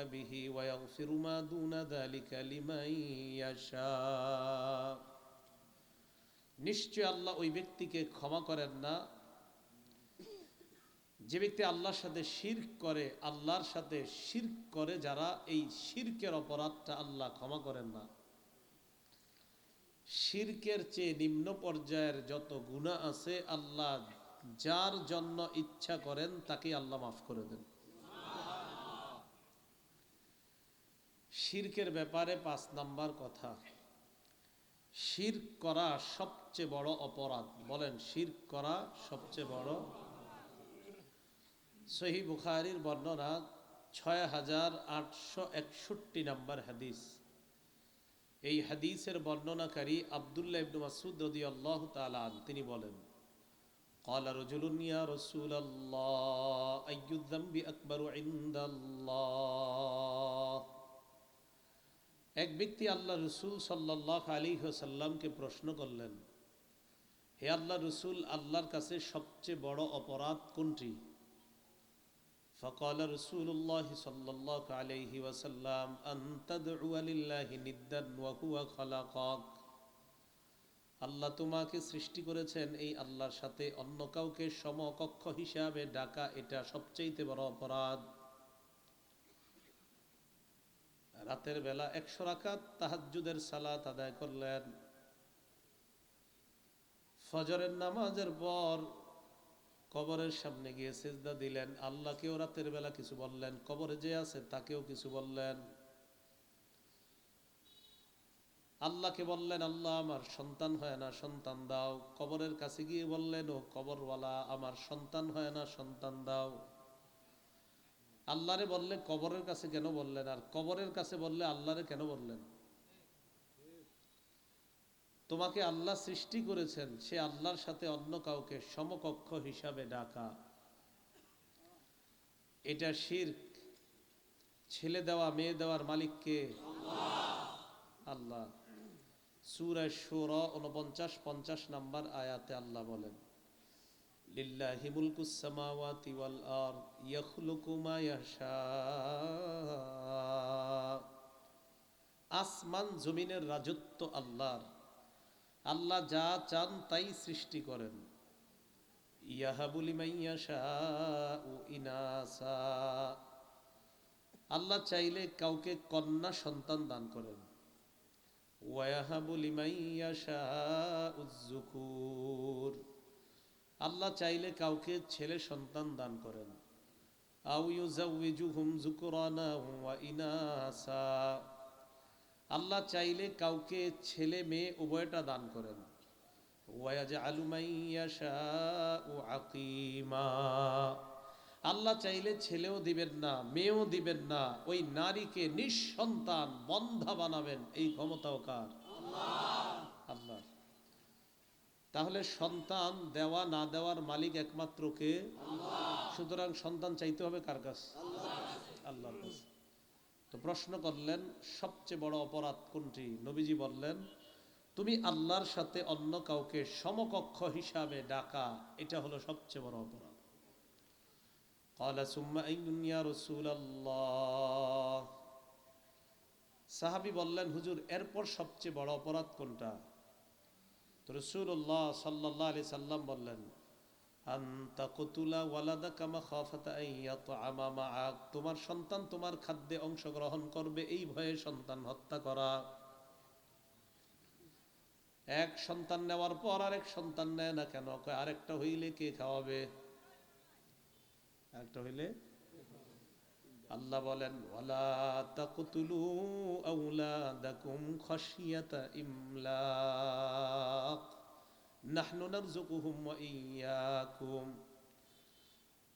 به ويغفر ما دون ذلك لمن يشاء নিশ্চয় আল্লাহ ওই ব্যক্তিকে ক্ষমা করেন না যে ব্যক্তি আল্লাহর সাথে শির্ক করে আল্লাহর সাথে শির্ক করে যারা এই শির্কের অপরাধটা আল্লাহ ক্ষমা করেন না শির্কের চেয়ে নিম্ন পর্যায়ের যত গুণা আছে আল্লাহ যার জন্য ইচ্ছা করেন তাকে আল্লাহ মাফ করে দেন শির্কের ব্যাপারে পাঁচ নাম্বার কথা শির্ক করা সবচেয়ে বড় অপরাধ বলেন শির্ক করা সবচেয়ে বড় সহি বুখারির বর্ণনা ছয় হাজার আটশো একষট্টি নাম্বার হাদিস এই হাদিসের বর্ণনাকারী আবদুল্লাহ ইবনু মাসুদ রদি আল্লাহ তালান তিনি বলেন قال رجل يا رسول الله أي الذنب أكبر عند الله এক ব্যক্তি আল্লাহ রসুল সাল্লাহ আলী সাল্লামকে প্রশ্ন করলেন, হে আল্লাহ রসুল, আল্লাহর কাছে সবচেয়ে বড় অপরাধ কোনটি? ফকল রসুল্লাহ সাল্লাহ আলহি ওয়াসাল্লাম আন্তদাহি নিদ্দান ওয়াহুয়া আল্লাহ তোমাকে সৃষ্টি করেছেন এই আল্লাহর সাথে অন্য কাউকে সমকক্ষ হিসাবে ডাকা এটা সবচেয়েতে বড় অপরাধ। রাতের বেলা একশো রাকাত তাহাজ্জুদের সালাত আদায় করলেন। ফজরের নামাজের পর কবরের সামনে গিয়ে সেজদা দিলেন। আল্লাহকেও রাতের বেলা কিছু বললেন, কবরে যে আছে তাকেও কিছু বললেন। আল্লাহকে বললেন, আল্লাহ আমার সন্তান হয় না, সন্তান দাও। কবরের কাছে গিয়ে বললেন, ও কবরওয়ালা, আমার সন্তান হয় না, সন্তান দাও। আল্লাহরে বললে কবরের কাছে কেন বললেন? আর কবরের কাছে বললে আল্লাহরে কেন বললেন? তোমাকে আল্লাহ সৃষ্টি করেছেন, সে আল্লাহর সাথে অন্য কাউকে সমকক্ষ হিসাবে ডাকা। এটা শির্ক। ছেলে দেওয়া, মেয়ে দেওয়ার মালিককে? আল্লাহ। সুরায় সুর উনপঞ্চাশ পঞ্চাশ নাম্বার আয়াতে আল্লাহ বলেন লিল্লাহি মুলকুস সামাওয়াতি ওয়াল আরদ ইয়াখলুকু মা আসমান জমিনের রাজত্ব আল্লাহর। আল্লাহ যা চান তাই সৃষ্টি করেন। ইয়াহাবুলি মাইয়াশা ও ইনাসা। আল্লাহ চাইলে কাউকে কন্যা সন্তান দান করেন। ওয়াহাবুলি মাইয়াশা উজ্জুকুর আল্লাহ চাইলে কাউকে ছেলে সন্তান দান করেন। আল্লাহ চাইলে কাউকে ছেলে মেয়ে উভয়টা দান করেন। আল্লাহ চাইলে ছেলেও দিবেন না, মেয়েও দিবেন না, ওই নারীকে নিঃসন্তান বন্ধা বানাবেন, এই ক্ষমতাও কার? আল্লাহ তাহলে সন্তান দেওয়া না দেওয়ার মালিক একমাত্র কে? সুতরাং সন্তান চাইতে হবে কার কাছে? আল্লাহ। তো প্রশ্ন করলেন সবচেয়ে বড় অপরাধ কোনটি? নবীজি বললেন তুমি আল্লাহর সাথে অন্য কাউকে সমকক্ষ হিসাবে ডাকা এটা হলো সবচেয়ে বড় অপরাধ। কলা সুম্মা রসুল সাহাবি বললেন হুজুর এরপর সবচেয়ে বড় অপরাধ কোনটা? রসুল্লাহ সাল্লাহ আলি সাল্লাম বললেন তোমার সন্তান তোমার খাদ্যে অংশগ্রহণ করবে, এই ভয়ে সন্তান হত্যা করা। এক সন্তান নেওয়ার পর আরেক সন্তান নেয় না কেন? আরেকটা হইলে কে খাওয়াবে? একটা হইলে আল্লাহ বলেন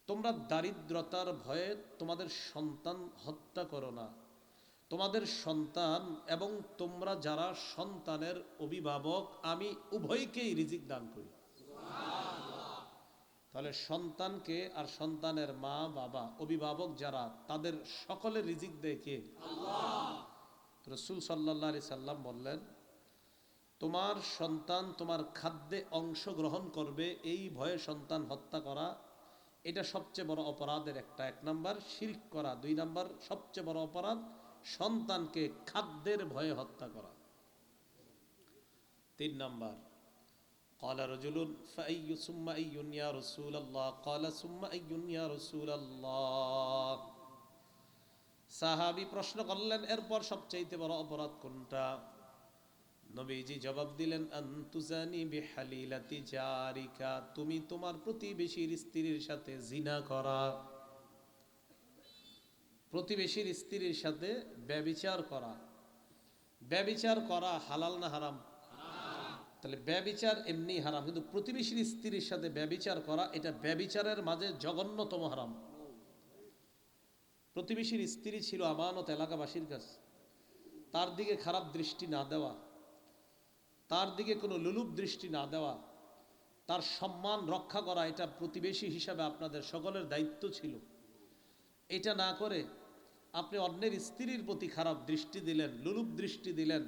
তোমরা দারিদ্রতার ভয়ে তোমাদের সন্তান হত্যা করো না। তোমাদের সন্তান এবং তোমরা যারা সন্তানের অভিভাবক, আমি উভয়কেই রিজিক দান করি। তাহলে সন্তানকে আর সন্তানের মা, বাবা, অভিভাবক যারা, তাদের সকলে রিজিক দেয় কে? রসুল সাল্লাহ আলি সাল্লাম বললেন, তোমার সন্তান তোমার খাদ্যে অংশগ্রহণ করবে, এই ভয়ে সন্তান হত্যা করা, এটা সবচেয়ে বড় অপরাধের একটা, এক নাম্বার শিরক করা, দুই নাম্বার সবচেয়ে বড় অপরাধ সন্তানকে খাদ্যের ভয়ে হত্যা করা, তিন নাম্বার قال رجل فأي ثم أي يا رسول الله قال ثم أي يا رسول الله সাহাবি প্রশ্ন করলেন এরপর সবচাইতে বড় অপরাধ কোনটা নবীজি জবাব দিলেন আন্তুজানি বিহালিলাতি জারিকা তুমি তোমার প্রতিবেশীর স্ত্রীর সাথে জিনা করা প্রতিবেশীর স্ত্রীর সাথে ব্যবিচার করা ব্যবিচার করা হালাল না হারাম তাহলে ব্যবিচার এমনি হারাম, কিন্তু প্রতিবেশীর স্ত্রীর সাথে ব্যবিচার করা, এটা ব্যবিচারের মাঝে জঘন্যতম হারাম। প্রতিবেশীর স্ত্রী ছিল আমানত এলাকাবাসীর কাছে। তার দিকে খারাপ দৃষ্টি না দেওয়া, তার দিকে কোনো লুলুপ দৃষ্টি না দেওয়া, তার সম্মান রক্ষা করা, এটা প্রতিবেশী হিসাবে আপনাদের সকলের দায়িত্ব ছিল। এটা না করে আপনি অন্যের স্ত্রীর প্রতি খারাপ দৃষ্টি দিলেন, লুলুপ দৃষ্টি দিলেন,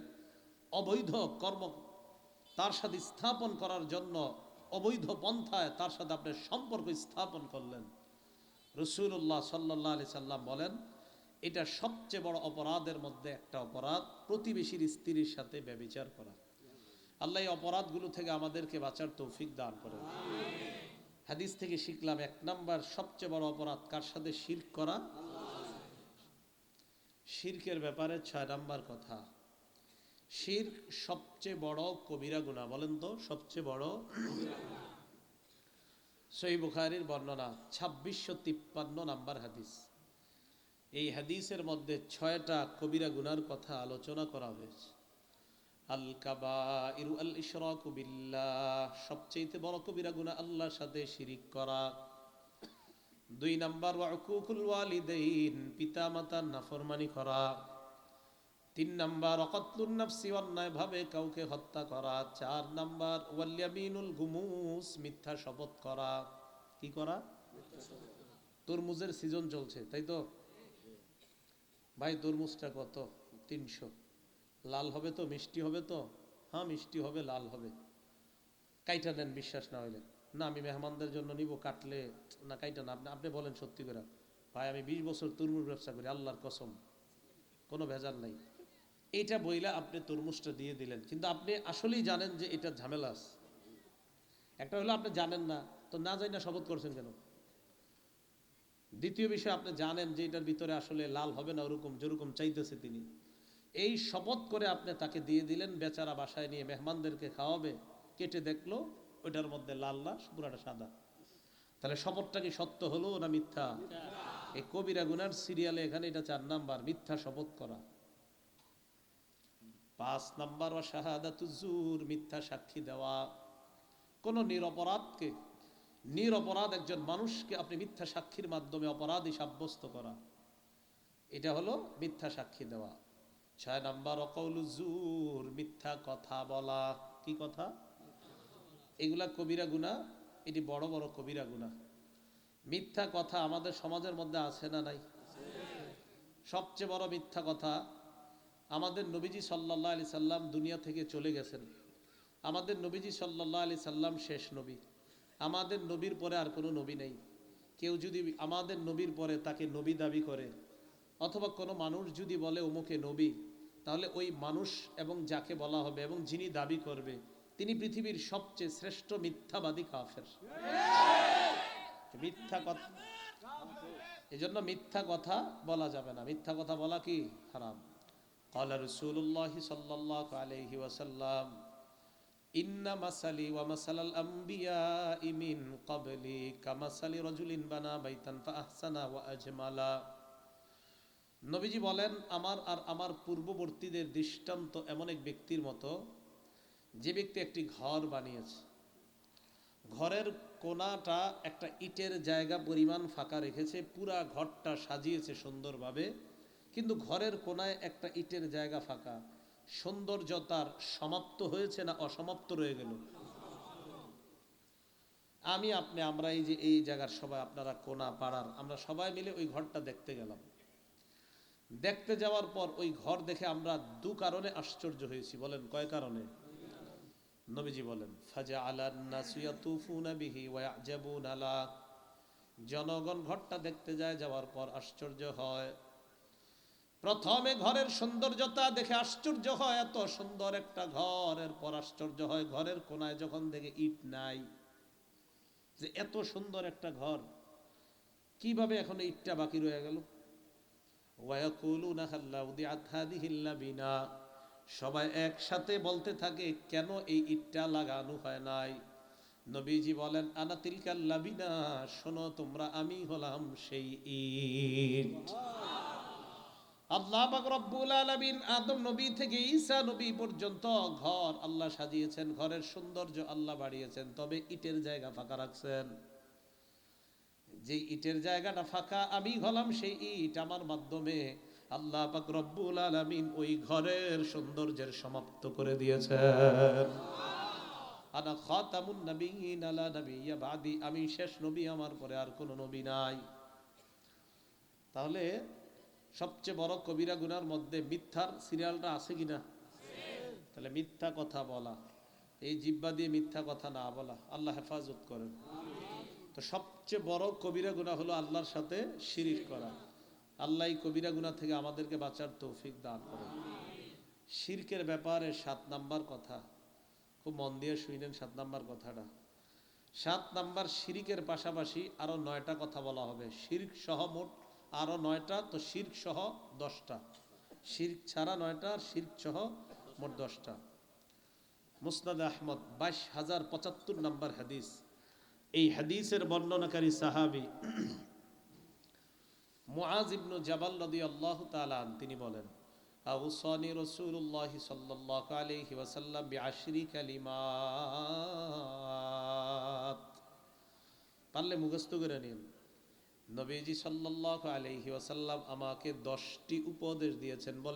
অবৈধ কর্ম তার সাথে স্থাপন করার জন্য অবৈধ পন্থায় তার সাথে আপনি সম্পর্ক স্থাপন করলেন। রসুল্লাহ সাল্লাহ আলি সাল্লাম বলেন, এটা সবচেয়ে বড় অপরাধের মধ্যে একটা অপরাধ, প্রতিবেশীর স্ত্রীর সাথে ব্যবিচার করা। আল্লাহ এই অপরাধগুলো থেকে আমাদেরকে বাঁচার তৌফিক দান করেন। হাদিস থেকে শিখলাম এক নাম্বার, সবচেয়ে বড় অপরাধ কার সাথে শির করা? শির্কের ব্যাপারে ছয় নাম্বার কথা। শির সবচেয়ে বড় কবিরা গুণা বলেন তো, সবচেয়ে বড় সই বুখারির বর্ণনা, ছাব্বিশশো তিপ্পান্ন নাম্বার হাদিস। এই হাদিসের মধ্যে ছয়টা কবিরা গুনার কথা আলোচনা করা হয়েছে। আল কাবা ইরু আল ইশরাক বিল্লাহ বড় কবিরা গুনাহ আল্লাহর সাথে শিরিক করা। দুই নাম্বার ওয়াকুকুল ওয়ালিদাইন পিতা মাতার নাফরমানি করা। তিন নাম্বার, অকতলুন নাফসি অন্যায় ভাবে কাউকে হত্যা করা। চার নাম্বার ওয়াল্যামিনুল গুমুস মিথ্যা শপথ করা। কি করা? তরমুজের সিজন চলছে, তাই তো? ভাই, তরমুজটা কত? তিনশো। লাল হবে তো, মিষ্টি হবে তো? হ্যাঁ মিষ্টি হবে, লাল হবে। কাইটা নেন, বিশ্বাস না হইলে। না, আমি মেহমানদের জন্য নিব, কাটলে, না, কাইটা না। আপনি আপনি বলেন সত্যি করে। ভাই, আমি বিশ বছর তরমুজ ব্যবসা করি, আল্লাহর কসম। কোনো ভেজাল নাই। এইটা বইলা আপনি তরমুজটা দিয়ে দিলেন। কিন্তু আপনি আসলেই জানেন যে এটা ঝামেলা আছে। একটা হলো আপনি জানেন না তো না যাই না শপথ করছেন কেন? দ্বিতীয় বিষয় আপনি জানেন যে এটার ভিতরে আসলে লাল হবে না ওরকম যেরকম চাইতেছে তিনি। এই শপথ করে আপনি তাকে দিয়ে দিলেন বেচারা বাসায় নিয়ে মেহমানদেরকে খাওয়াবে কেটে দেখল ওইটার মধ্যে লাল লাশ পুরাটা সাদা। তাহলে শপথটা কি সত্য হলো না মিথ্যা? এই কবিরা গুনার সিরিয়ালে এখানে এটা চার নাম্বার মিথ্যা শপথ করা। পাঁচ নাম্বার ও শাহাদাতুজুর মিথ্যা সাক্ষী দেওয়া। কোন নিরপরাধকে, নিরপরাধ একজন মানুষকে আপনি মিথ্যা সাক্ষীর মাধ্যমে অপরাধী সাব্যস্ত করা। এটা হলো মিথ্যা সাক্ষী দেওয়া। ছয় নাম্বার অকৌলুজুর মিথ্যা কথা বলা। কি কথা? এগুলা কবিরা গুণা এটি বড় বড় কবিরা গুণা মিথ্যা কথা আমাদের সমাজের মধ্যে আছে না নাই? সবচেয়ে বড় মিথ্যা কথা আমাদের নবীজি সাল্লাহ আলি সাল্লাম দুনিয়া থেকে চলে গেছেন। আমাদের নবীজি সাল্লাহ আলি সাল্লাম শেষ নবী। আমাদের নবীর পরে আর কোনো নবী নেই। কেউ যদি আমাদের নবীর পরে তাকে নবী দাবি করে, অথবা কোনো মানুষ যদি বলে অমুকে নবী, তাহলে ওই মানুষ এবং যাকে বলা হবে এবং যিনি দাবি করবে, তিনি পৃথিবীর সবচেয়ে শ্রেষ্ঠ মিথ্যাবাদী কাফের। মিথ্যা কথা এজন্য মিথ্যা কথা বলা যাবে না। মিথ্যা কথা বলা কি? হারাম। قال رسول الله صلى الله عليه وسلم إن مثلي ومثل الأنبياء من قبلي كمثل رجل بنى بيتا فأحسن وأجمل নবীজি বলেন আমার আর আমার পূর্ববর্তীদের দৃষ্টান্ত এমন এক ব্যক্তির মতো যে ব্যক্তি একটি ঘর বানিয়েছে ঘরের কোনাটা একটা ইটের জায়গা পরিমাণ ফাঁকা রেখেছে পুরা ঘরটা সাজিয়েছে সুন্দরভাবে কিন্তু ঘরের কোনায় একটা ইটের জায়গা ফাঁকা। সৌন্দর্যতার সমাপ্ত হয়েছে না অসমাপ্ত রয়ে গেল? আমি, আপনি, আমরা এই যে এই জায়গার সবাই, আপনারা কোনা, পাড়ার, আমরা সবাই মিলে ওই ঘরটা দেখতে গেলাম। দেখতে যাওয়ার পর ওই ঘর দেখে আমরা দু কারণে আশ্চর্য হয়েছি। বলেন, কয় কারণে? নবীজি বলেন ফাজা বিহি জনগণ ঘরটা দেখতে যায়, যাওয়ার পর আশ্চর্য হয়। প্রথমে ঘরের সৌন্দর্যতা দেখে আশ্চর্য হয়, এত সুন্দর একটা ঘর। এরপর আশ্চর্য হয়, ঘরের কোনায় যখন দেখে ইট নাই, যে এত সুন্দর একটা ঘর। কীভাবে এখন ইটটা বাকি রয়ে গেল? লাবিনা। সবাই একসাথে বলতে থাকে, কেন এই ইটটা লাগানো হয় নাই? নবীজি বলেন, আনা তিলকাল লাবিনা, শোনো, তোমরা আমি হলাম সেই ইট। আল্লাহ রব্বুল আলামিন আদম নবী থেকে ঈসা নবী পর্যন্ত ঘর আল্লাহ সাজিয়েছেন, ঘরের সৌন্দর্য আল্লাহ বাড়িয়েছেন, তবে ইটের জায়গা ফাঁকা রাখছেন। যে ইটের জায়গাটা ফাঁকা, আমি হলাম সেই ইট। আমার মাধ্যমে আল্লাহ পাক রব্বুল আলামিন ওই ঘরের সৌন্দর্যের সমাপ্ত করে দিয়েছেন। আনা খাতামুন নবিয়িন আলা নবিয়্যা বাদি। আমি শেষ নবী আমার পরে আর কোনো নবী নাই। তাহলে সবচেয়ে বড় কবিরা গুনার মধ্যে মিথ্যার সিরিয়ালটা আছে কিনা তাহলে মিথ্যা কথা বলা। এই জিব্বা দিয়ে মিথ্যা কথা না বলা। আল্লাহ হেফাজত করেন। তো সবচেয়ে বড় কবিরা গুনাহ হলো আল্লাহর সাথে শিরিক করা। আল্লাহ কবিরা গুনাহ থেকে আমাদেরকে বাঁচার তৌফিক দান করেন। শিরকের ব্যাপারে সাত নাম্বার কথা। খুব মন দিয়ে শুনেন সাত নাম্বার কথাটা। সাত নাম্বার শিরিকের পাশাপাশি আরও নয়টা কথা বলা হবে। শির্ক সহ মোট আরও নয়টা, তো শির্ক সহ দশটা। শির্ক ছাড়া নয়টা আর শির্ক সহ মোট দশটা। মুসনাদ আহমদ, বাইশ হাজার পঁচাত্তর নাম্বার হাদিস। এই হাদিসের বর্ণনাকারী সাহাবি মুআজ ইবনু জাবাল রাদিয়াল্লাহু তাআলা আন তিনি বলেন, আউসানি রাসূলুল্লাহ সাল্লাল্লাহু আলাইহি ওয়াসাল্লাম বিআশরি কালিমাত। পারলে মুখস্থ করে নিন। নবীজি সাল্লাহ আলহি ওয়াসাল্লাম আমাকে দশটি উপদেশ দিয়েছেন। বলে